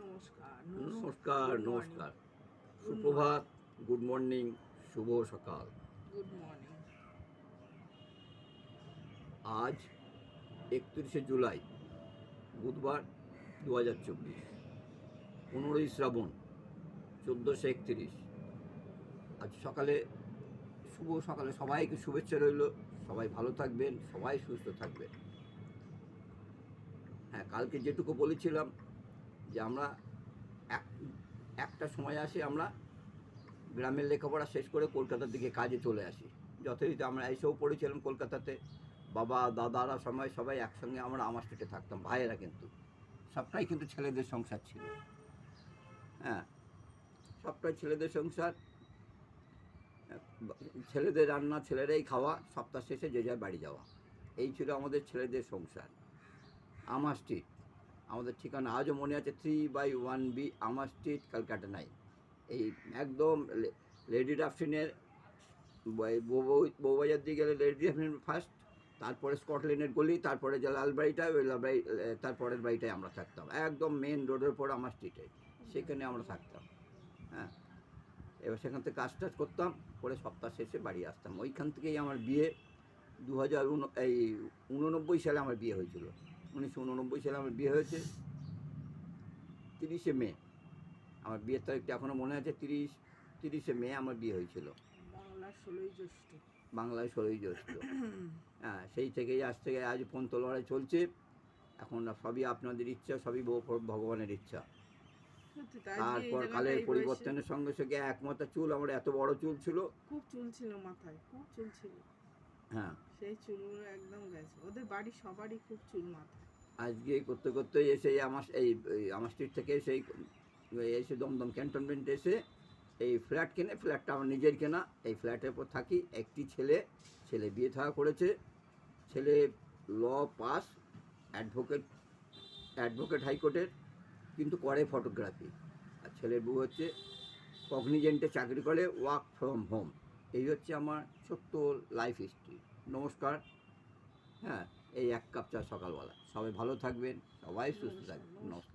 নমস্কার নমস্কার নমস্কার সুপ্রভাত গুড মর্নিং শুভ সকাল। গুড মর্নিং আজ একত্রিশে জুলাই বুধবার দু হাজার চব্বিশ পনেরোই শ্রাবণ চোদ্দোশো একত্রিশ। আজ সকালে শুভ সকালে সবাইকে শুভেচ্ছা রইল। সবাই ভালো থাকবেন সবাই সুস্থ থাকবেন। হ্যাঁ কালকে যেটুকু বলেছিলাম যে আমরা এক, একটা সময় আসি আমরা গ্রামের লেখাপড়া শেষ করে কলকাতার দিকে কাজে চলে আসি। যথারীতি আমরা এসেও পড়েছিলাম কলকাতাতে। বাবা, দাদারা সময় সবাই একসঙ্গে আমরা আমার স্ট্রিটে থাকতাম, ভাইয়েরা কিন্তু। সবটাই কিন্তু ছেলেদের সংসার ছিল। হ্যাঁ সবটাই ছেলেদের সংসার। ছেলেদের রান্না, ছেলেরাই খাওয়া, সপ্তাহ শেষে যে যার বাড়ি যাওয়া। এই ছিল আমাদের ছেলেদের সংসার। আমার স্ট্রিট আমাদের ঠিকানা আজও মনে আছে থ্রি বাই ওয়ান বি আমার স্ট্রিট ক্যালকাটা নাই এই একদম লেডি ডাফিনের বউবাজার দিয়ে গেলে লেডি ডাফিন ফার্স্ট তারপরে স্কটল্যান্ডের গলি, তারপরে যে লালবাড়িটা, ওই লালবাড়ি তারপরের বাড়িটায় আমরা থাকতাম। একদম মেন রোডের পর আমার স্ট্রিটে সেখানে আমরা থাকতাম। হ্যাঁ এবার সেখান থেকে কাজ টাজ করতাম, করে সপ্তাহ শেষে বাড়ি আসতাম। ওইখান থেকেই আমার বিয়ে দু হাজার এই উননব্বই সালে আমার বিয়ে হয়েছিল। উনিশশো উননব্বই সালে আমার বিয়ে হয়েছে। তিরিশে মে। আমার বিয়ের তারিখটা এখনও মনে আছে তিরিশ তিরিশে মে আমার বিয়ে হয়েছিল। বাংলায় ষোলোই জ্যৈষ্ঠ। হ্যাঁ সেই থেকেই আজ থেকে আজ পর্যন্ত লড়াই চলছে। এখন সবই আপনাদের ইচ্ছা সবই ভগ- ভগবানের ইচ্ছা। তারপর কালের পরিবর্তনের সঙ্গে সঙ্গে একমাত্র চুল আমার এত বড় চুল ছিল। খুব চুল ছিল মাথায় খুব চুল ছিল। হ্যাঁ। সেই চুলগুলো একদম গেছে। ওদের বাড়ি সবারই খুব চুল মাথায় আজকে করতে করতে এসে আমার এই আমার স্ট্রিট থেকে সেই এসে দমদম ক্যান্টনমেন্ট এসে এই ফ্ল্যাট কিনে ফ্ল্যাটটা আমার নিজের কেনা। এই ফ্ল্যাটের উপর থাকি। একটি ছেলে ছেলে বিয়ে থাকা করেছে। ছেলে ল পাস অ্যাডভোকেট অ্যাডভোকেট হাইকোর্টের কিন্তু করে ফটোগ্রাফি আর ছেলের বউ হচ্ছে কগনিজেন্টে চাকরি করে ওয়ার্ক ফ্রম হোম এই হচ্ছে আমার ছোট্ট লাইফ হিস্ট্রি নমস্কার। হ্যাঁ এই এক কাপ চা সকালবেলা। সবাই ভালো থাকবেন সবাই সুস্থ থাকবেন। নমস্কার।